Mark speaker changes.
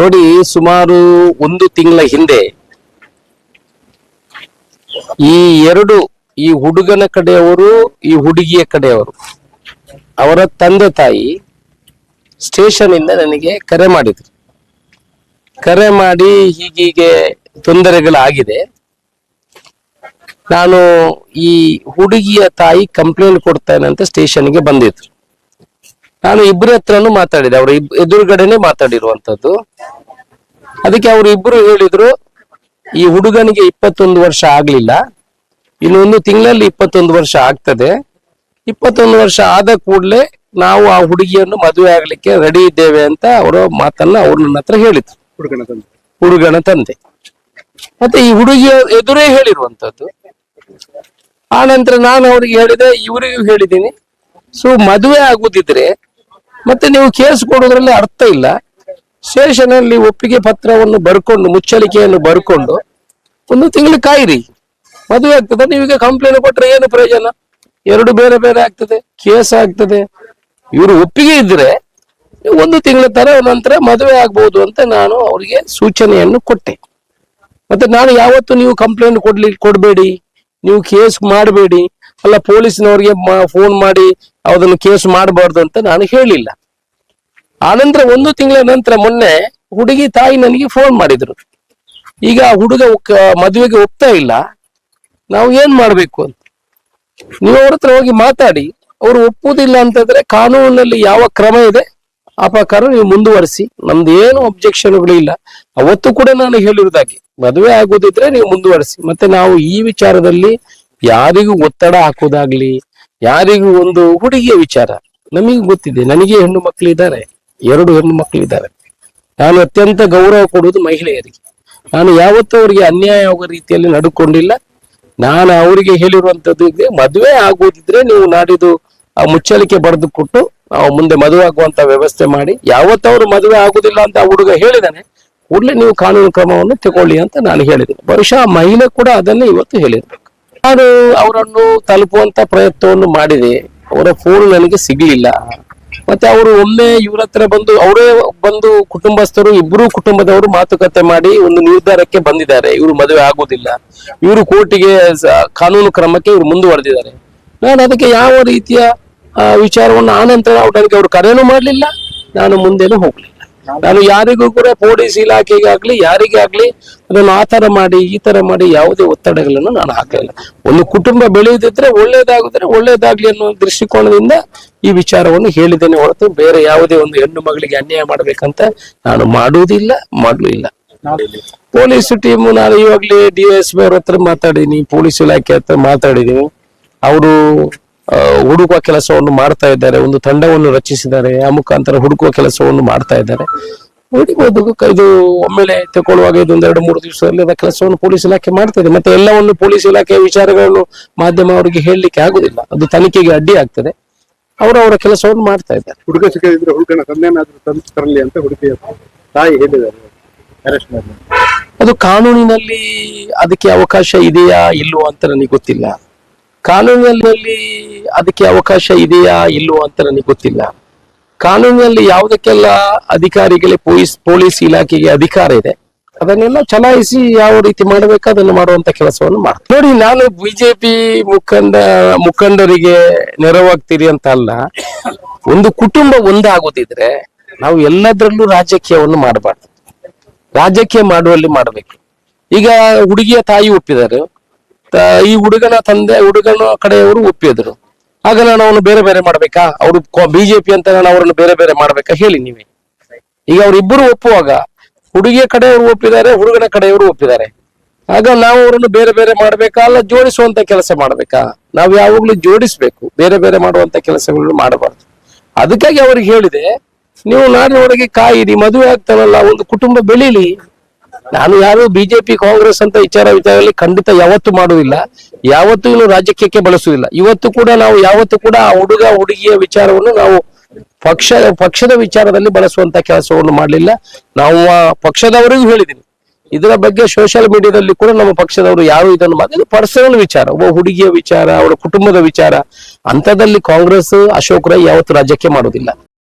Speaker 1: ನೋಡಿ, ಸುಮಾರು ಒಂದು ತಿಂಗಳ ಹಿಂದೆ ಈ ಎರಡು, ಈ ಹುಡುಗನ ಕಡೆಯವರು, ಈ ಹುಡುಗಿಯ ಕಡೆಯವರು, ಅವರ ತಂದೆ ತಾಯಿ ಸ್ಟೇಷನ್ ಇಂದ ನನಗೆ ಕರೆ ಮಾಡಿದ್ರು. ಕರೆ ಮಾಡಿ ಹೀಗೀಗೆ ತೊಂದರೆಗಳಾಗಿದೆ. ನಾನು ಈ ಹುಡುಗಿಯ ತಾಯಿ ಕಂಪ್ಲೇಂಟ್ ಕೊಡ್ತೇನೆ ಅಂತ ಸ್ಟೇಷನ್ಗೆ ಬಂದಿದ್ರು. ನಾನು ಇಬ್ಬರ ಹತ್ರನೂ ಮಾತಾಡಿದೆ. ಅವ್ರ ಇಬ್- ಎದುರುಗಡೆನೆ ಮಾತಾಡಿರುವಂತದ್ದು ಅದಕ್ಕೆ ಅವ್ರ ಇಬ್ರು ಹೇಳಿದ್ರು ಈ ಹುಡುಗನಿಗೆ ಇಪ್ಪತ್ತೊಂದು ವರ್ಷ ಆಗ್ಲಿಲ್ಲ. ಇನ್ನೊಂದು ತಿಂಗಳಲ್ಲಿ ಇಪ್ಪತ್ತೊಂದು ವರ್ಷ ಆಗ್ತದೆ. ಇಪ್ಪತ್ತೊಂದು ವರ್ಷ ಆದ ಕೂಡಲೇ ನಾವು ಆ ಹುಡುಗಿಯನ್ನು ಮದುವೆ ಆಗ್ಲಿಕ್ಕೆ ರೆಡಿ ಇದ್ದೇವೆ ಅಂತ ಅವರ ಮಾತನ್ನ ಅವ್ರು ನನ್ನ ಹತ್ರ ಹೇಳಿದ್ರು.
Speaker 2: ಹುಡುಗನ ತಂದೆ.
Speaker 1: ಹುಡುಗನ ತಂದೆ. ಮತ್ತೆ ಈ ಹುಡುಗಿಯ ಎದುರೇ ಹೇಳಿರುವಂತದ್ದು ಆ ನಂತರ ನಾನು ಅವ್ರಿಗೆ ಹೇಳಿದೆ ಇವರಿಗೂ ಹೇಳಿದ್ದೀನಿ. ಸೊ ಮದುವೆ ಆಗುದಿದ್ರೆ ಮತ್ತೆ ನೀವು ಕೇಸ್ ಕೊಡೋದ್ರಲ್ಲಿ ಅರ್ಥ ಇಲ್ಲ. ಸ್ಟೇಷನ್ ಅಲ್ಲಿ ಒಪ್ಪಿಗೆ ಪತ್ರವನ್ನು ಬರ್ಕೊಂಡು, ಮುಚ್ಚಳಿಕೆಯನ್ನು ಬರ್ಕೊಂಡು ಒಂದು ತಿಂಗಳು ಕಾಯಿರಿ. ಮದುವೆ ಆಗ್ತದೆ, ನೀವೀಗ ಕಂಪ್ಲೇಂಟ್ ಕೊಟ್ಟರೆ ಏನು ಪ್ರಯೋಜನ? ಎರಡು ಬೇರೆ ಬೇರೆ ಆಗ್ತದೆ, ಕೇಸ್ ಆಗ್ತದೆ. ಇವರು ಒಪ್ಪಿಗೆ ಇದ್ರೆ ಒಂದು ತಿಂಗಳ ತರ ನಂತರ ಮದುವೆ ಆಗ್ಬಹುದು ಅಂತ ನಾನು ಅವರಿಗೆ ಸೂಚನೆಯನ್ನು ಕೊಟ್ಟೆ. ಮತ್ತೆ ನಾನು ಯಾವತ್ತು ನೀವು ಕಂಪ್ಲೇಂಟ್ ಕೊಡ್ಲಿ, ಕೊಡಬೇಡಿ, ನೀವು ಕೇಸ್ ಮಾಡಬೇಡಿ. ಅಲ್ಲ, ಪೊಲೀಸ್ನವ್ರಿಗೆ ಫೋನ್ ಮಾಡಿ ಅದನ್ನು ಕೇಸ್ ಮಾಡಬಾರ್ದು ಅಂತ ನಾನು ಹೇಳಿಲ್ಲ. ಆನಂತರ ಒಂದು ತಿಂಗಳ ನಂತರ ಮೊನ್ನೆ ಹುಡುಗಿ ತಾಯಿ ನನಗೆ ಫೋನ್ ಮಾಡಿದ್ರು. ಈಗ ಹುಡುಗ ಮದುವೆಗೆ ಒಪ್ತಾ ಇಲ್ಲ. ನಾವು ಏನ್ ಮಾಡ್ಬೇಕು ಅಂತ. ನೀವು ಅವ್ರ ಹತ್ರ ಹೋಗಿ ಮಾತಾಡಿ. ಅವರು ಒಪ್ಪುವುದಿಲ್ಲ ಅಂತಂದ್ರೆ ಕಾನೂನಿನಲ್ಲಿ ಯಾವ ಕ್ರಮ ಇದೆ, ಆ ಪ್ರಕಾರ ನೀವು ಮುಂದುವರಿಸಿ. ನಮ್ದು ಏನು ಅಬ್ಜೆಕ್ಷನ್ಗಳು ಇಲ್ಲ. ಅವತ್ತು ಕೂಡ ನಾನು ಹೇಳಿರೋದಾಗಿ ಮದುವೆ ಆಗೋದಿದ್ರೆ ನೀವು ಮುಂದುವರಿಸಿ. ಮತ್ತೆ ನಾವು ಈ ವಿಚಾರದಲ್ಲಿ ಯಾರಿಗೂ ಒತ್ತಡ ಹಾಕೋದಾಗ್ಲಿ ಯಾರಿಗೂ ಒಂದು ಹುಡುಗಿಯ ವಿಚಾರ, ನಮಗೆ ಗೊತ್ತಿದೆ, ನನಗೆ ಹೆಣ್ಣು ಮಕ್ಕಳಿದ್ದಾರೆ ಎರಡು ಹೆಣ್ಣು ಮಕ್ಕಳಿದ್ದಾರೆ ನಾನು ಅತ್ಯಂತ ಗೌರವ ಕೊಡುವುದು ಮಹಿಳೆಯರಿಗೆ. ನಾನು ಯಾವತ್ತೂ ಅವರಿಗೆ ಅನ್ಯಾಯ ಆಗೋ ರೀತಿಯಲ್ಲಿ ನಡ್ಕೊಂಡಿಲ್ಲ. ನಾನು ಅವರಿಗೆ ಹೇಳಿರುವಂತದ್ದು ಇದೆ, ಮದುವೆ ಆಗೋದಿದ್ರೆ ನೀವು ನಾಡಿದ್ದು ಆ ಮುಚ್ಚಳಿಕೆ ಬರೆದು ಕೊಟ್ಟು ಮುಂದೆ ಮದುವೆ ಆಗುವಂತ ವ್ಯವಸ್ಥೆ ಮಾಡಿ ಯಾವತ್ತವರು ಮದುವೆ ಆಗುದಿಲ್ಲ ಅಂತ ಹುಡುಗ ಹೇಳಿದಾನೆ, ಕೂಡಲೇ ನೀವು ಕಾನೂನು ಕ್ರಮವನ್ನು ತಗೊಳ್ಳಿ ಅಂತ ನಾನು ಹೇಳಿದ್ದೀನಿ ಬಹುಶಃ ಮಹಿಳೆ ಕೂಡ ಅದನ್ನೇ ಇವತ್ತು ಹೇಳಿರ್ಬೇಕು ನಾನು ಅವರನ್ನು ತಲುಪುವಂತ ಪ್ರಯತ್ನವನ್ನು ಮಾಡಿದೆ. ಅವರ ಫೋನ್ ನನಗೆ ಸಿಗ್ಲಿಲ್ಲ. ಮತ್ತೆ ಅವರು ಒಮ್ಮೆ ಇವ್ರ ಹತ್ರ ಬಂದು, ಅವರೇ ಬಂದು ಕುಟುಂಬಸ್ಥರು, ಇಬ್ರು ಕುಟುಂಬದವರು ಮಾತುಕತೆ ಮಾಡಿ ಒಂದು ನಿರ್ಧಾರಕ್ಕೆ ಬಂದಿದ್ದಾರೆ. ಇವರು ಮದುವೆ ಆಗುದಿಲ್ಲ ಇವರು ಕೋರ್ಟಿಗೆ ಕಾನೂನು ಕ್ರಮಕ್ಕೆ ಇವರು ಮುಂದುವರೆದಿದ್ದಾರೆ. ನಾನು ಅದಕ್ಕೆ ಯಾವ ರೀತಿಯ ವಿಚಾರವನ್ನು ಆನಂತರ ಅವರಿಗೆ ಅವರು ಕರೆಯೂ ಮಾಡಲಿಲ್ಲ. ನಾನು ಮುಂದೇನು ಹೋಗ್ಲಿಲ್ಲ. ನಾನು ಯಾರಿಗೂ ಕೂಡ ಪೊಲೀಸ್ ಇಲಾಖೆಗೆ ಆಗ್ಲಿ ಯಾರಿಗೇ ಆಗ್ಲಿ ಅದನ್ನು ಆ ತರ ಮಾಡಿ, ಈ ತರ ಮಾಡಿ ಯಾವುದೇ ಒತ್ತಡಗಳನ್ನು ನಾನು ಹಾಕಲಿಲ್ಲ. ಒಂದು ಕುಟುಂಬ ಬೆಳೆಯುದಿದ್ರೆ ಒಳ್ಳೇದಾಗಿದ್ರೆ ಒಳ್ಳೇದಾಗ್ಲಿ ಅನ್ನೋ ದೃಷ್ಟಿಕೋನದಿಂದ ಈ ವಿಚಾರವನ್ನು ಹೇಳಿದ್ದೇನೆ ಹೊರತು ಬೇರೆ ಯಾವುದೇ ಒಂದು ಹೆಣ್ಣು ಮಗಳಿಗೆ ಅನ್ಯಾಯ ಮಾಡ್ಬೇಕಂತ ನಾನು ಮಾಡುವುದಿಲ್ಲ ಮಾಡಲೂ ಇಲ್ಲ ಪೊಲೀಸ್ ಟೀಮ್, ನಾನು ಇವಾಗಲೇ ಡಿ ಎಸ್ ಪಿ ಅವ್ರ ಹತ್ರ ಮಾತಾಡಿದೀನಿ ಪೊಲೀಸ್ ಇಲಾಖೆ ಹತ್ರ ಮಾತಾಡಿದೀನಿ ಅವರು ಹುಡುಕುವ ಕೆಲಸವನ್ನು ಮಾಡ್ತಾ ಇದ್ದಾರೆ, ಒಂದು ತಂಡವನ್ನು ರಚಿಸಿದ್ದಾರೆ, ಆ ಮುಖಾಂತರ ಹುಡುಕುವ ಕೆಲಸವನ್ನು ಮಾಡ್ತಾ ಇದ್ದಾರೆ. ಹೊಡಿಬಹುದು ಇದು ಒಮ್ಮೆಲೆ ತಗೊಳ್ಳುವಾಗ ಇದು ಎರಡು ಮೂರು ದಿವಸದಲ್ಲಿ ಅದರ ಕೆಲಸವನ್ನು ಪೊಲೀಸ್ ಇಲಾಖೆ ಮಾಡ್ತದೆ. ಮತ್ತೆ ಎಲ್ಲವನ್ನು ಪೊಲೀಸ್ ಇಲಾಖೆಯ ವಿಚಾರಗಳನ್ನು ಮಾಧ್ಯಮ ಅವರಿಗೆ ಹೇಳಲಿಕ್ಕೆ ಆಗುದಿಲ್ಲ. ಅದು ತನಿಖೆಗೆ ಅಡ್ಡಿ ಆಗ್ತದೆ. ಅವರು ಅವರ ಕೆಲಸವನ್ನು ಮಾಡ್ತಾ ಇದ್ದಾರೆ.
Speaker 2: ಹುಡುಗ ಸಿಕ್ಕಿದ್ರೆ ಹುಡುಗನ ತಂದೆನಾದ್ರೂ ತಂದು ತರಲಿ ಅಂತ ಹುಡುಗಿಯ ತಾಯಿ ಹೇಳಿದ್ದಾರೆ. ಅರೆಸ್ಟ್ ಮಾಡಿ.
Speaker 1: ಅದು ಕಾನೂನಿನಲ್ಲಿ ಅದಕ್ಕೆ ಅವಕಾಶ ಇದೆಯಾ ಇಲ್ವೋ ಅಂತ ನನಗೆ ಗೊತ್ತಿಲ್ಲ. ಕಾನೂನಿನಲ್ಲಿ ಅದಕ್ಕೆ ಅವಕಾಶ ಇದೆಯಾ ಇಲ್ವೋ ಅಂತ ನನಗೆ ಗೊತ್ತಿಲ್ಲ. ಕಾನೂನಿನಲ್ಲಿ ಯಾವುದಕ್ಕೆಲ್ಲ ಅಧಿಕಾರಿಗಳಿಗೆ ಪೊಲೀಸ್ ಪೊಲೀಸ್ ಇಲಾಖೆಗೆ ಅಧಿಕಾರ ಇದೆ, ಅದನ್ನೆಲ್ಲ ಚಲಾಯಿಸಿ ಯಾವ ರೀತಿ ಮಾಡಬೇಕು, ಅದನ್ನು ಮಾಡುವಂತ ಕೆಲಸವನ್ನು ಮಾಡ್ತಾರೆ ನೋಡಿ, ನಾನು ಬಿಜೆಪಿ ಮುಖಂಡ, ಮುಖಂಡರಿಗೆ ನೆರವಾಗ್ತೀರಿ ಅಂತ ಅಲ್ಲ, ಒಂದು ಕುಟುಂಬ ಒಂದಾಗೋದಿದ್ರೆ ನಾವು ಎಲ್ಲದರಲ್ಲೂ ರಾಜಕೀಯವನ್ನು ಮಾಡಬಾರ್ದು. ರಾಜಕೀಯ ಮಾಡುವಲ್ಲಿ ಮಾಡಬೇಕು. ಈಗ ಹುಡುಗಿಯ ತಾಯಿ ಒಪ್ಪಿದರು ಈ ಹುಡುಗನ ತಂದೆ, ಹುಡುಗನ ಕಡೆಯವರು ಒಪ್ಪಿದ್ರು. ಆಗ ನಾನು ಅವನು ಬೇರೆ ಬೇರೆ ಮಾಡ್ಬೇಕಾ? ಅವರು ಬಿಜೆಪಿ ಅಂತ ನಾನು ಅವರನ್ನು ಬೇರೆ ಬೇರೆ ಮಾಡ್ಬೇಕಾ? ಹೇಳಿ ನೀವೇ. ಈಗ ಅವರಿಬ್ಬರು ಒಪ್ಪುವಾಗ ಹುಡುಗಿಯ ಕಡೆಯವರು ಒಪ್ಪಿದ್ದಾರೆ, ಹುಡುಗನ ಕಡೆಯವರು ಒಪ್ಪಿದ್ದಾರೆ. ಆಗ ನಾವು ಅವರನ್ನು ಬೇರೆ ಬೇರೆ ಮಾಡ್ಬೇಕಾ? ಅಲ್ಲ, ಜೋಡಿಸುವಂತ ಕೆಲಸ ಮಾಡ್ಬೇಕಾ? ನಾವು ಯಾವಾಗ್ಲೂ ಜೋಡಿಸ್ಬೇಕು. ಬೇರೆ ಬೇರೆ ಮಾಡುವಂತ ಕೆಲಸಗಳನ್ನು ಮಾಡಬಾರ್ದು. ಅದಕ್ಕಾಗಿ ಅವ್ರಿಗೆ ಹೇಳಿದೆ, ನೀವು ನಾಡಿನೊಳಗೆ ಕಾಯಿರಿ, ಮದುವೆ ಆಗ್ತಾರಲ್ಲ ಒಂದು ಕುಟುಂಬ ಬೆಳೀಲಿ. ನಾನು ಯಾರು ಬಿಜೆಪಿ, ಕಾಂಗ್ರೆಸ್ ಅಂತ ವಿಚಾರ ವಿಚಾರದಲ್ಲಿ ಖಂಡಿತ ಯಾವತ್ತು ಮಾಡುವುದಿಲ್ಲ. ಯಾವತ್ತೂ ರಾಜಕೀಯಕ್ಕೆ ಬಳಸುವುದಿಲ್ಲ. ಇವತ್ತು ಕೂಡ ನಾವು, ಯಾವತ್ತು ಕೂಡ ಆ ಹುಡುಗ, ಹುಡುಗಿಯ ವಿಚಾರವನ್ನು ನಾವು ಪಕ್ಷ, ಪಕ್ಷದ ವಿಚಾರದಲ್ಲಿ ಬಳಸುವಂತ ಕೆಲಸವನ್ನು ಮಾಡಲಿಲ್ಲ. ನಾವು ಪಕ್ಷದವರಿಗೂ ಹೇಳಿದ್ದೀನಿ. ಇದರ ಬಗ್ಗೆ ಸೋಷಿಯಲ್ ಮೀಡಿಯಾದಲ್ಲಿ ಕೂಡ ನಮ್ಮ ಪಕ್ಷದವರು ಯಾರು ಇದನ್ನು ಮಾಡಿದ್ರು ಪರ್ಸನಲ್ ವಿಚಾರ. ಒಬ್ಬ ಹುಡುಗಿಯ ವಿಚಾರ, ಅವರ ಕುಟುಂಬದ ವಿಚಾರ. ಅಂತದಲ್ಲಿ ಕಾಂಗ್ರೆಸ್, ಅಶೋಕ್ ರೈ ಯಾವತ್ತು ರಾಜ್ಯಕ್ಕೆ ಮಾಡುವುದಿಲ್ಲ.